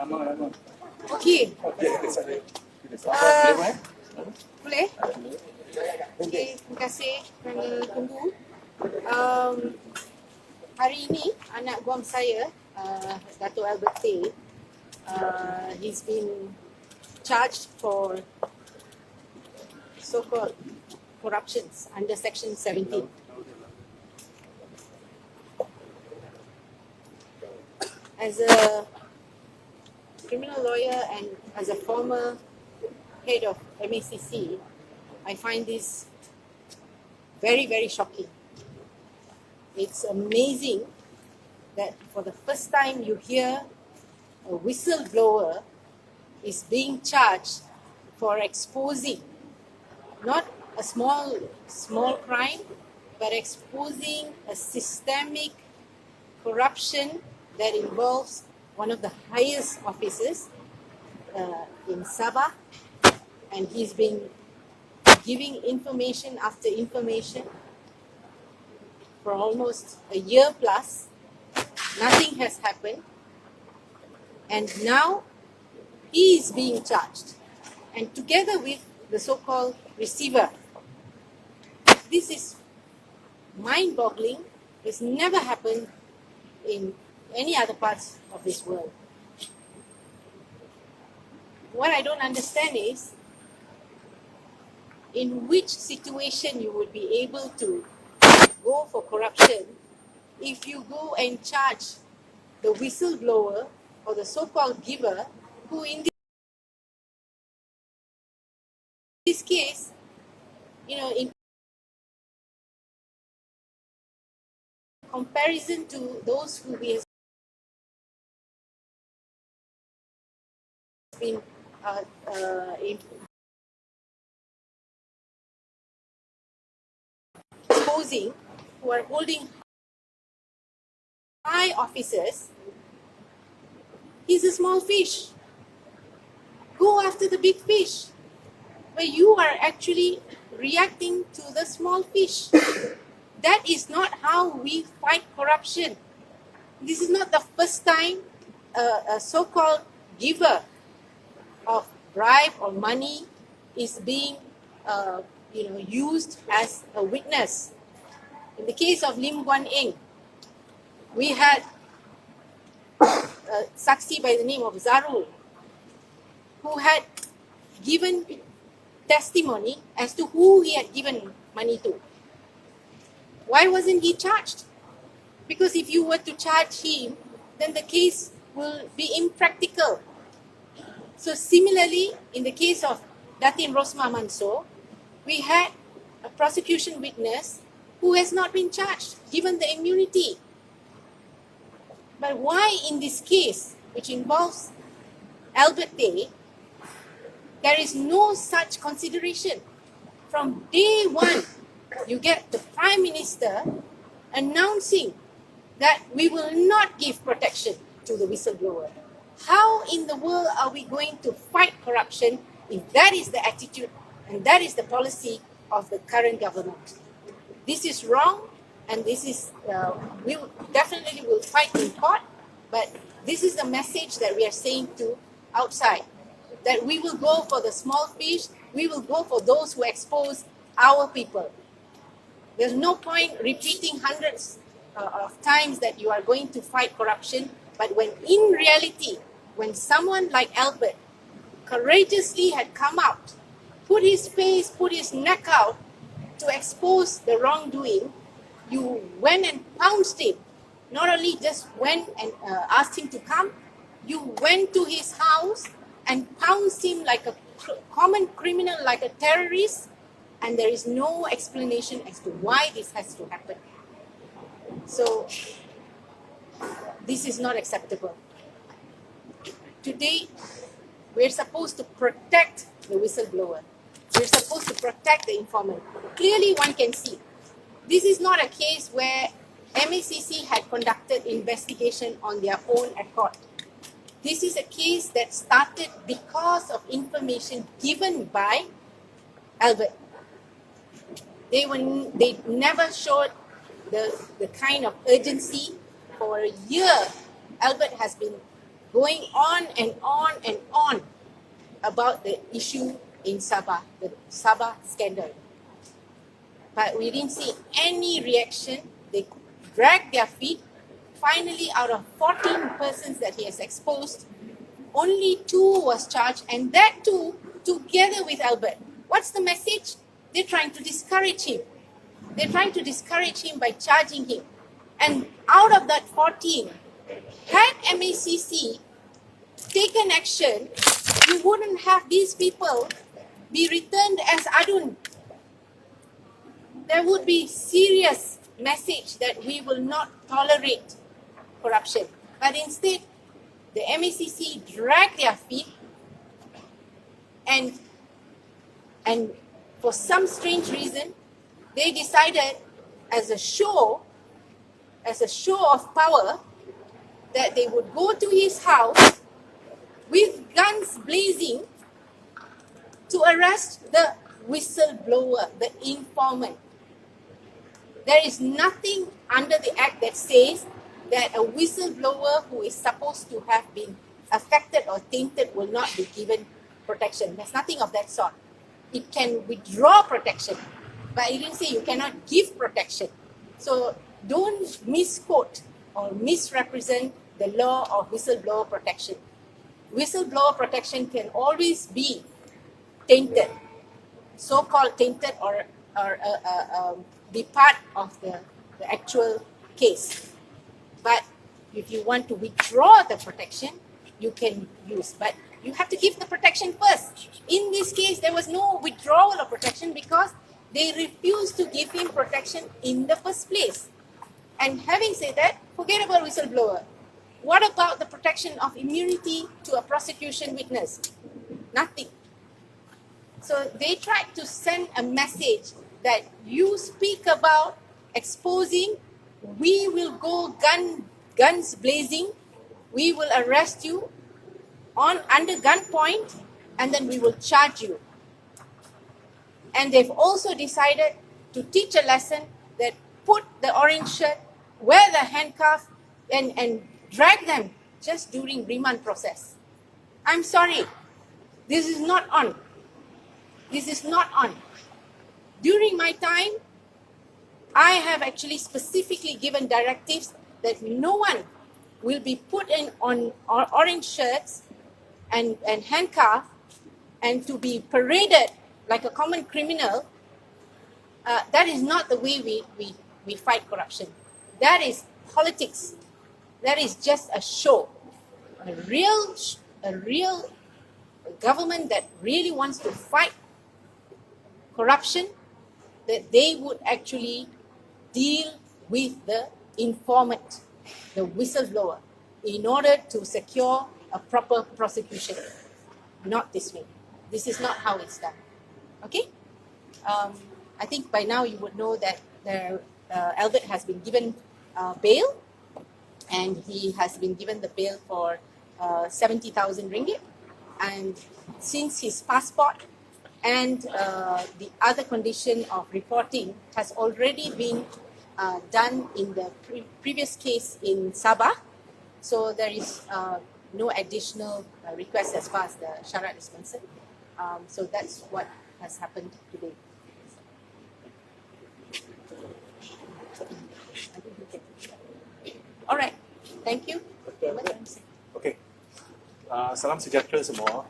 Okey, Okey. Ah. Boleh, eh? boleh? Okey, terima kasih kerana tunggu. Um, hari ini anak guam saya, uh, Dato' Albert Tay, uh, he's been charged for so-called corruptions under Section 17. As a criminal lawyer and as a former head of MACC, I find this very, very shocking. It's amazing that for the first time you hear a whistleblower is being charged for exposing not a small small crime but exposing a systemic corruption that involves one of the highest officers uh, in Sabah and he's been giving information after information for almost a year plus. Nothing has happened. And now he is being charged. And together with the so called receiver. This is mind boggling. It's never happened in any other parts of this world. What I don't understand is in which situation you would be able to go for corruption if you go and charge the whistleblower or the so-called giver who in this case you know in comparison to those who we been uh, uh, exposing who are holding high offices he's a small fish. Go after the big fish. But you are actually reacting to the small fish. That is not how we fight corruption. This is not the first time uh, a so called giver of bribe or money is being uh, you know, used as a witness. In the case of Lim Guan Eng, we had a saksi by the name of Zarul who had given testimony as to who he had given money to. Why wasn't he charged? Because if you were to charge him, then the case will be impractical. So similarly, in the case of Datin Rosma Manso, we had a prosecution witness who has not been charged, given the immunity. But why in this case, which involves Albert Day, there is no such consideration. From day one, you get the Prime Minister announcing that we will not give protection to the whistleblower. How in the world are we going to fight corruption if that is the attitude and that is the policy of the current government? This is wrong, and this is uh, we definitely will fight in court. But this is the message that we are saying to outside that we will go for the small fish. We will go for those who expose our people. There's no point repeating hundreds uh, of times that you are going to fight corruption, but when in reality, when someone like Albert courageously had come out, put his face, put his neck out to expose the wrongdoing, you went and pounced him. Not only just went and uh, asked him to come, you went to his house and pounced him like a common criminal, like a terrorist, and there is no explanation as to why this has to happen. So, this is not acceptable. Today, we're supposed to protect the whistleblower. We're supposed to protect the informant. Clearly, one can see. This is not a case where MACC had conducted investigation on their own accord. This is a case that started because of information given by Albert. They were, they never showed the the kind of urgency for a year. Albert has been going on and on and on about the issue in Sabah, the Sabah scandal. But we didn't see any reaction. They dragged their feet. Finally, out of 14 persons that he has exposed, only two was charged, and that too together with Albert. What's the message? They're trying to discourage him. They're trying to discourage him by charging him. And out of that 14, had MACC taken action, we wouldn't have these people be returned as Adun. There would be serious message that we will not tolerate corruption. But instead, the MACC dragged their feet and and for some strange reason, they decided as a show, as a show of power, that they would go to his house with guns blazing to arrest the whistleblower, the informant. There is nothing under the act that says that a whistleblower who is supposed to have been affected or tainted will not be given protection. There's nothing of that sort. It can withdraw protection, but it didn't say you cannot give protection. So don't misquote or misrepresent the law of whistleblower protection. Whistleblower protection can always be tainted, so-called tainted or, or uh, uh, um, be part of the, the actual case. But if you want to withdraw the protection, you can use. But you have to give the protection first. In this case, there was no withdrawal of protection because they refused to give him protection in the first place. And having said that, forget about whistleblower. What about the protection of immunity to a prosecution witness? Nothing. So they tried to send a message that you speak about exposing, we will go gun guns blazing, we will arrest you on under gunpoint, and then we will charge you. And they've also decided to teach a lesson that put the orange shirt, wear the handcuff, and, and drag them just during remand process. I'm sorry, this is not on. This is not on. During my time, I have actually specifically given directives that no one will be put in on orange shirts and, and handcuffed and to be paraded like a common criminal. Uh, that is not the way we, we, we fight corruption. That is politics. That is just a show. A real, a real government that really wants to fight corruption, that they would actually deal with the informant, the whistleblower, in order to secure a proper prosecution. Not this way. This is not how it's done. Okay? Um, I think by now you would know that the, uh, Albert has been given uh, bail and he has been given the bail for uh, 70,000 ringgit. And since his passport and uh, the other condition of reporting has already been uh, done in the pre- previous case in Sabah, so there is uh, no additional uh, request as far as the syarat is concerned. Um, so that's what has happened today. All right, thank you. Okey. Uh, salam sejahtera semua.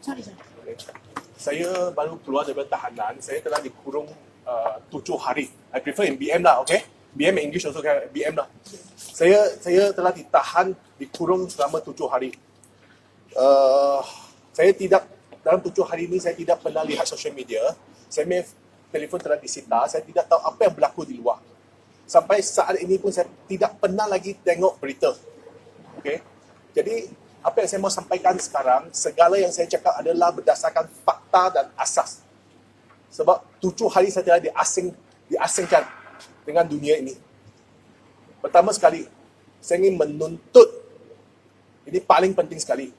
Sorry, sorry. Okay. Saya baru keluar daripada tahanan. Saya telah dikurung uh, tujuh hari. I prefer in BM lah, okay? BM in English also kan BM lah. Saya saya telah ditahan dikurung selama tujuh hari. Uh, saya tidak dalam tujuh hari ini saya tidak pernah lihat social media. Saya telefon telah disita. Saya tidak tahu apa yang berlaku di luar. Sampai saat ini pun saya tidak pernah lagi tengok berita. Okay. Jadi apa yang saya mau sampaikan sekarang, segala yang saya cakap adalah berdasarkan fakta dan asas. Sebab tujuh hari saya telah diasing, diasingkan dengan dunia ini. Pertama sekali, saya ingin menuntut, ini paling penting sekali.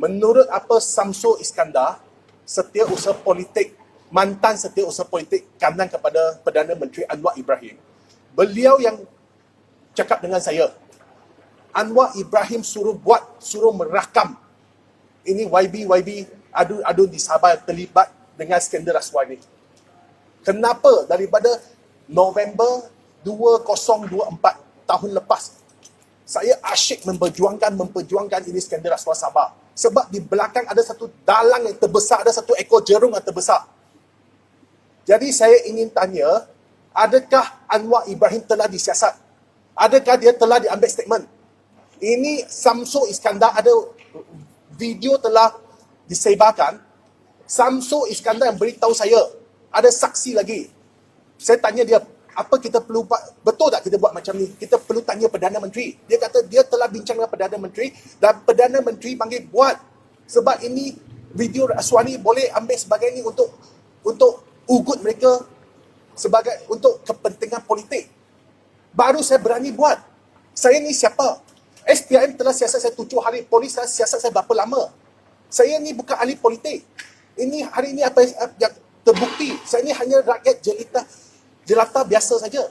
Menurut apa Samsul Iskandar, setiausaha politik, mantan setiausaha politik kanan kepada Perdana Menteri Anwar Ibrahim, beliau yang cakap dengan saya, Anwar Ibrahim suruh buat, suruh merakam. Ini YB, YB, adu-adu di Sabah terlibat dengan skandal rasuah ini. Kenapa daripada November 2024 tahun lepas saya asyik memperjuangkan memperjuangkan ini skandal rasuah Sabah sebab di belakang ada satu dalang yang terbesar ada satu ekor jerung yang terbesar jadi saya ingin tanya adakah Anwar Ibrahim telah disiasat? Adakah dia telah diambil statement? Ini Samsul Iskandar ada video telah disebarkan. Samsul Iskandar yang beritahu saya ada saksi lagi. Saya tanya dia apa kita perlu buat? Betul tak kita buat macam ni? Kita perlu tanya Perdana Menteri. Dia kata dia telah bincang dengan Perdana Menteri dan Perdana Menteri panggil buat. Sebab ini video rasuah ni boleh ambil sebagai ni untuk untuk ugut mereka sebagai untuk kepentingan politik baru saya berani buat saya ni siapa SPM telah siasat saya tujuh hari polis telah siasat saya berapa lama saya ni bukan ahli politik ini hari ini apa yang terbukti saya ni hanya rakyat jelita jelata biasa saja.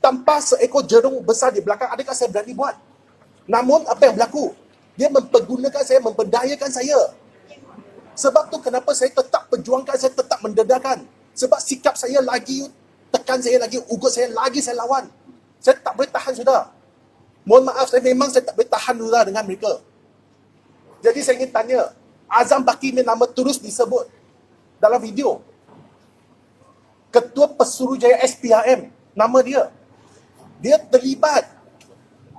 Tanpa seekor jerung besar di belakang, adakah saya berani buat? Namun, apa yang berlaku? Dia mempergunakan saya, memperdayakan saya. Sebab tu kenapa saya tetap perjuangkan, saya tetap mendedakan. Sebab sikap saya lagi tekan saya lagi, ugut saya lagi saya lawan. Saya tak boleh tahan sudah. Mohon maaf, saya memang saya tak boleh tahan sudah dengan mereka. Jadi saya ingin tanya, Azam Baki ni nama terus disebut dalam video. Ketua Pesuruhjaya SPRM, nama dia. Dia terlibat.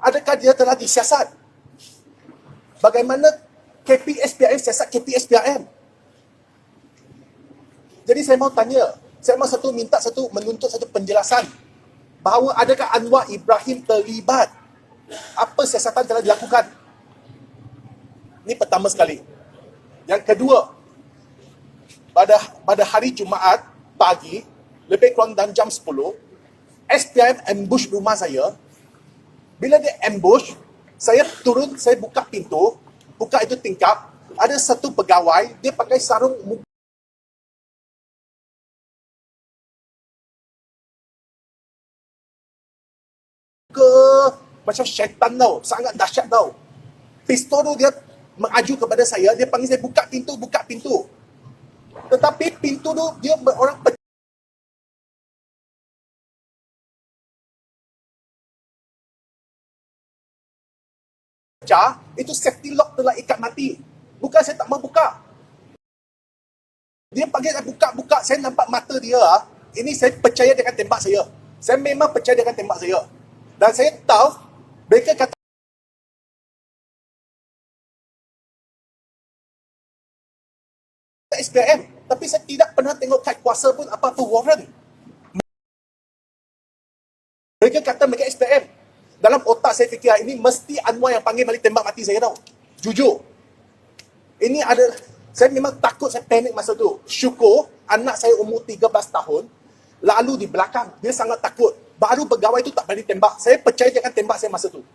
Adakah dia telah disiasat? Bagaimana KP SPRM siasat KP SPRM? Jadi saya mau tanya, saya mau satu minta satu menuntut satu penjelasan bahawa adakah Anwar Ibrahim terlibat? Apa siasatan telah dilakukan? Ini pertama sekali. Yang kedua, pada pada hari Jumaat pagi, lebih kurang dalam jam 10, SPM ambush rumah saya. Bila dia ambush, saya turun, saya buka pintu, buka itu tingkap, ada satu pegawai, dia pakai sarung macam syaitan tau, sangat dahsyat tau. Pistol tu dia mengaju kepada saya, dia panggil saya buka pintu, buka pintu. Tetapi pintu tu dia orang pecah, itu safety lock telah ikat mati. Bukan saya tak mau buka. Dia panggil saya buka-buka, saya nampak mata dia. ah. Ini saya percaya akan tembak saya. Saya memang percaya akan tembak saya. Dan saya tahu, mereka kata SPM. Tapi saya tidak pernah tengok kad kuasa pun apa-apa warrant. Mereka kata mereka SPM. Dalam otak saya fikir ini mesti Anwar yang panggil balik tembak mati saya tau. Jujur. Ini ada saya memang takut saya panik masa tu. Syukur anak saya umur 13 tahun lalu di belakang dia sangat takut. Baru pegawai tu tak berani tembak. Saya percaya dia akan tembak saya masa tu.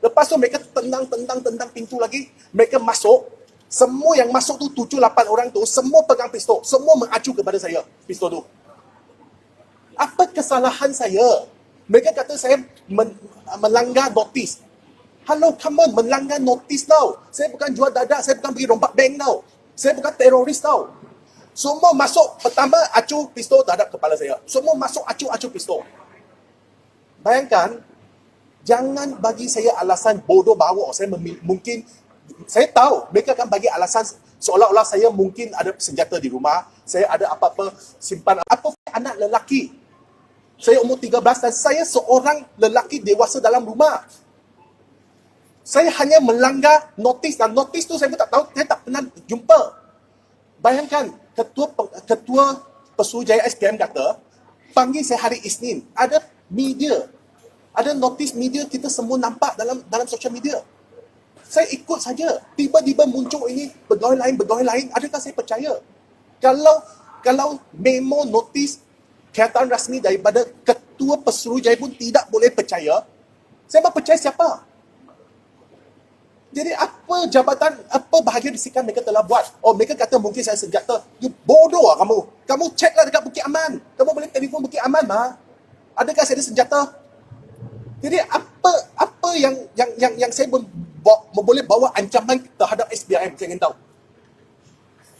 Lepas tu mereka tendang tendang tendang pintu lagi. Mereka masuk. Semua yang masuk tu tujuh lapan orang tu semua pegang pistol. Semua mengacu kepada saya pistol tu. Apa kesalahan saya? Mereka kata saya men, melanggar notis. Hello, come on, melanggar notis tau. Saya bukan jual dadak, saya bukan pergi rompak bank tau. Saya bukan teroris tau. Semua masuk, pertama acu pistol terhadap kepala saya. Semua masuk acu-acu pistol. Bayangkan, jangan bagi saya alasan bodoh bahawa saya memil- mungkin, saya tahu mereka akan bagi alasan seolah-olah saya mungkin ada senjata di rumah, saya ada apa-apa simpan, apa anak lelaki saya umur 13 dan saya seorang lelaki dewasa dalam rumah. Saya hanya melanggar notis dan notis tu saya pun tak tahu, saya tak pernah jumpa. Bayangkan, ketua ketua Pesuruhjaya SPM kata, panggil saya hari Isnin, ada media, ada notis media kita semua nampak dalam dalam social media. Saya ikut saja. Tiba-tiba muncul ini pegawai lain, pegawai lain. Adakah saya percaya? Kalau kalau memo notis kenyataan rasmi daripada ketua Pesuruhjaya pun tidak boleh percaya, saya mau percaya siapa? Jadi apa jabatan, apa bahagian disikan mereka telah buat? Oh, mereka kata mungkin saya senjata. You bodoh lah kamu. Kamu cek lah dekat Bukit Aman. Kamu boleh telefon Bukit Aman mah. Adakah saya ada senjata? Jadi apa apa yang yang yang yang saya boleh bawa, ancaman terhadap SPRM? Saya ingin tahu.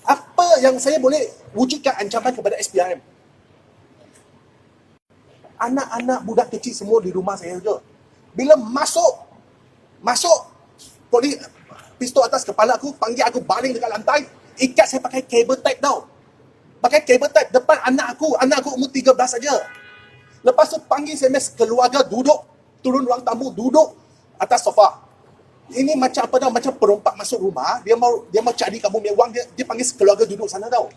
Apa yang saya boleh wujudkan ancaman kepada SPRM? Anak-anak budak kecil semua di rumah saya je. Bila masuk, masuk, polis pistol atas kepala aku, panggil aku baling dekat lantai, ikat saya pakai cable tape tau. Pakai cable tape depan anak aku, anak aku umur 13 saja. Lepas tu panggil SMS keluarga duduk, turun ruang tamu, duduk atas sofa. Ini macam apa tau, macam perompak masuk rumah, dia mau dia mau cari kamu punya wang, dia, dia panggil keluarga duduk sana tau.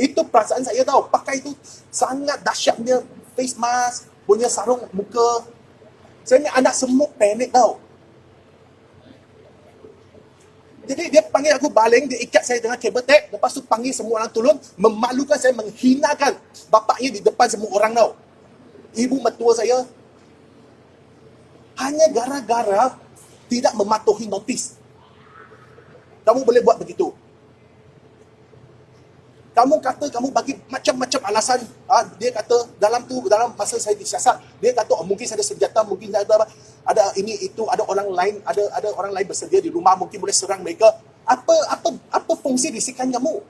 Itu perasaan saya tau, pakai itu sangat dahsyat punya face mask, punya sarung muka. Saya ni anak semua panik tau. Jadi dia panggil aku baling, dia ikat saya dengan kabel tape, lepas tu panggil semua orang turun, memalukan saya, menghinakan bapaknya di depan semua orang tau. Ibu mertua saya, hanya gara-gara tidak mematuhi notis. Kamu boleh buat begitu. Kamu kata kamu bagi macam-macam alasan. Ah, dia kata dalam tu dalam masa saya disiasat, dia kata oh, mungkin saya ada senjata, mungkin saya ada ada ini itu, ada orang lain, ada ada orang lain bersedia di rumah, mungkin boleh serang mereka. Apa apa apa fungsi bisikan kamu?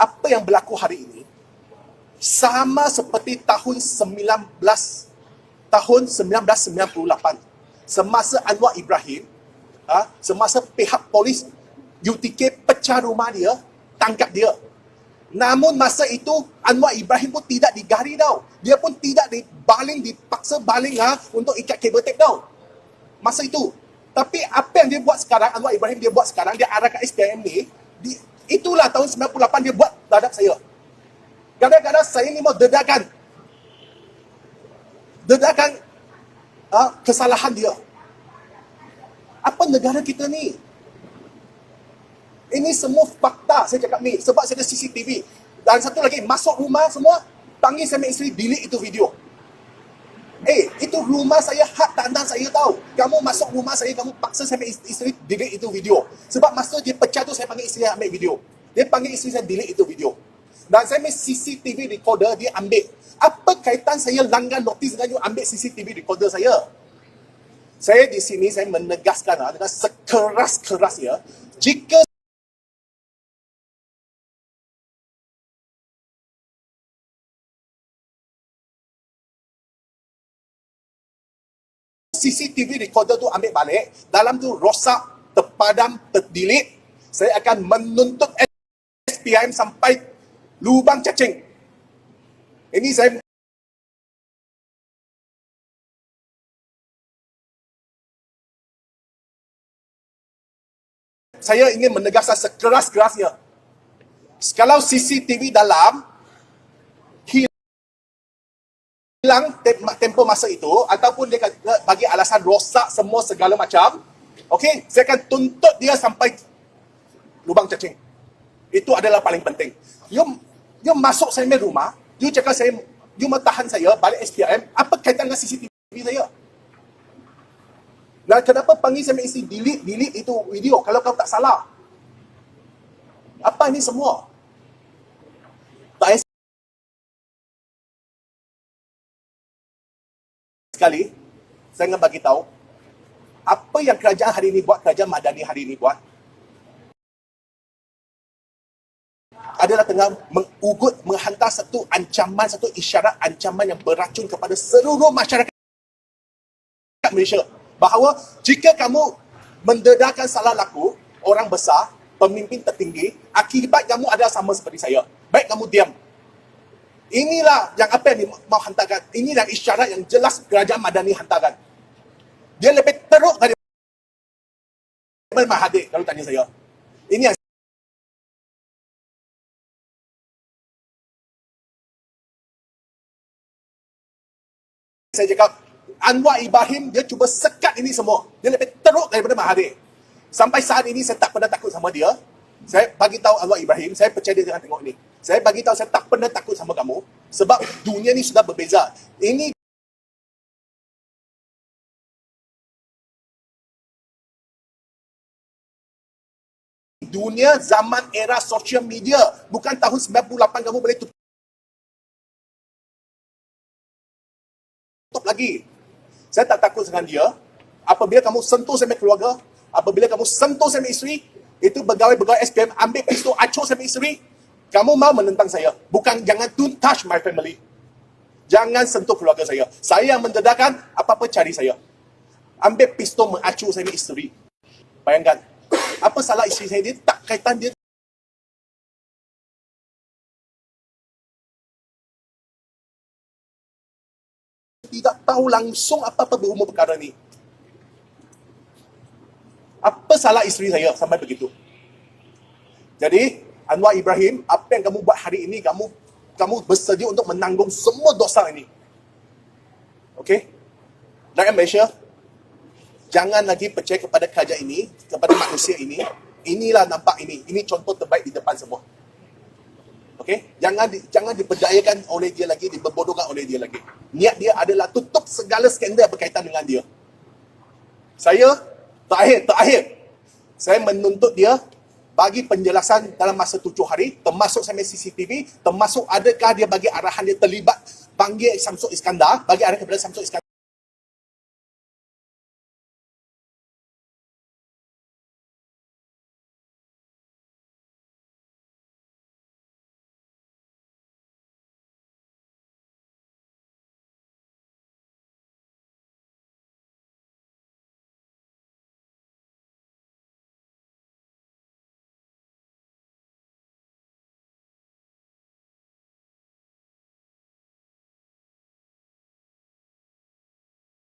Apa yang berlaku hari ini sama seperti tahun 19 tahun 1998 semasa Anwar Ibrahim ha, semasa pihak polis UTK pecah rumah dia tangkap dia. Namun masa itu Anwar Ibrahim pun tidak digari tau. Dia pun tidak dibaling dipaksa baling ha, untuk ikat kabel tape tau. Masa itu. Tapi apa yang dia buat sekarang Anwar Ibrahim dia buat sekarang dia arahkan SPM ni di, itulah tahun 98 dia buat terhadap saya Kadang-kadang saya ni mau dedakan. Dedakan uh, kesalahan dia. Apa negara kita ni? Ini semua fakta saya cakap ni. Sebab saya ada CCTV. Dan satu lagi, masuk rumah semua, panggil saya isteri, delete itu video. Eh, itu rumah saya, hak tandan saya tahu. Kamu masuk rumah saya, kamu paksa saya isteri, delete itu video. Sebab masa dia pecah tu, saya panggil isteri ambil video. Dia panggil isteri saya, delete itu video. Dan saya ambil CCTV recorder, dia ambil. Apa kaitan saya langgar notis dengan you ambil CCTV recorder saya? Saya di sini, saya menegaskan ah, dengan sekeras-kerasnya, jika CCTV recorder tu ambil balik, dalam tu rosak, terpadam, terdelete, saya akan menuntut SPIM sampai lubang cacing. Ini saya saya ingin menegaskan sekeras-kerasnya. Kalau CCTV dalam hilang tem- tempoh masa itu ataupun dia bagi alasan rosak semua segala macam, okey, saya akan tuntut dia sampai lubang cacing. Itu adalah paling penting. You, you masuk saya punya rumah, you cakap saya, you mau tahan saya balik SPM, apa kaitan dengan CCTV saya? Dan kenapa panggil saya isi delete, delete itu video kalau kau tak salah? Apa ini semua? Tak sekali, saya ingin bagi tahu apa yang kerajaan hari ini buat, kerajaan Madani hari ini buat, adalah tengah mengugut, menghantar satu ancaman, satu isyarat ancaman yang beracun kepada seluruh masyarakat Malaysia. Bahawa jika kamu mendedarkan salah laku, orang besar, pemimpin tertinggi, akibat kamu adalah sama seperti saya. Baik kamu diam. Inilah yang apa yang mau hantarkan. Inilah isyarat yang jelas kerajaan Madani hantarkan. Dia lebih teruk dari Mahathir kalau tanya saya. Ini yang saya cakap Anwar Ibrahim dia cuba sekat ini semua. Dia lebih teruk daripada Mahathir. Sampai saat ini saya tak pernah takut sama dia. Saya bagi tahu Anwar Ibrahim, saya percaya dia dengan tengok ni. Saya bagi tahu saya tak pernah takut sama kamu sebab dunia ni sudah berbeza. Ini dunia zaman era social media bukan tahun 98 kamu boleh tutup lagi Saya tak takut dengan dia. Apabila kamu sentuh sama keluarga, apabila kamu sentuh sama isteri, itu pegawai-pegawai SPM ambil pistol acur sama isteri, kamu mau menentang saya. Bukan jangan don't touch my family. Jangan sentuh keluarga saya. Saya yang mendedahkan, apa-apa cari saya. Ambil pistol mengacur sama isteri. Bayangkan. Apa salah isteri saya? Dia tak kaitan dia tidak tahu langsung apa-apa berumur perkara ni. Apa salah isteri saya sampai begitu? Jadi, Anwar Ibrahim, apa yang kamu buat hari ini, kamu kamu bersedia untuk menanggung semua dosa ini. Okey? Rakyat Malaysia, jangan lagi percaya kepada kerajaan ini, kepada manusia ini. Inilah nampak ini. Ini contoh terbaik di depan semua. Okey? Jangan di, jangan diperdayakan oleh dia lagi, diberbodohkan oleh dia lagi. Niat dia adalah tutup segala skandal berkaitan dengan dia. Saya terakhir, terakhir. Saya menuntut dia bagi penjelasan dalam masa tujuh hari, termasuk sampai CCTV, termasuk adakah dia bagi arahan dia terlibat panggil Samsung Iskandar, bagi arahan kepada Samsung Iskandar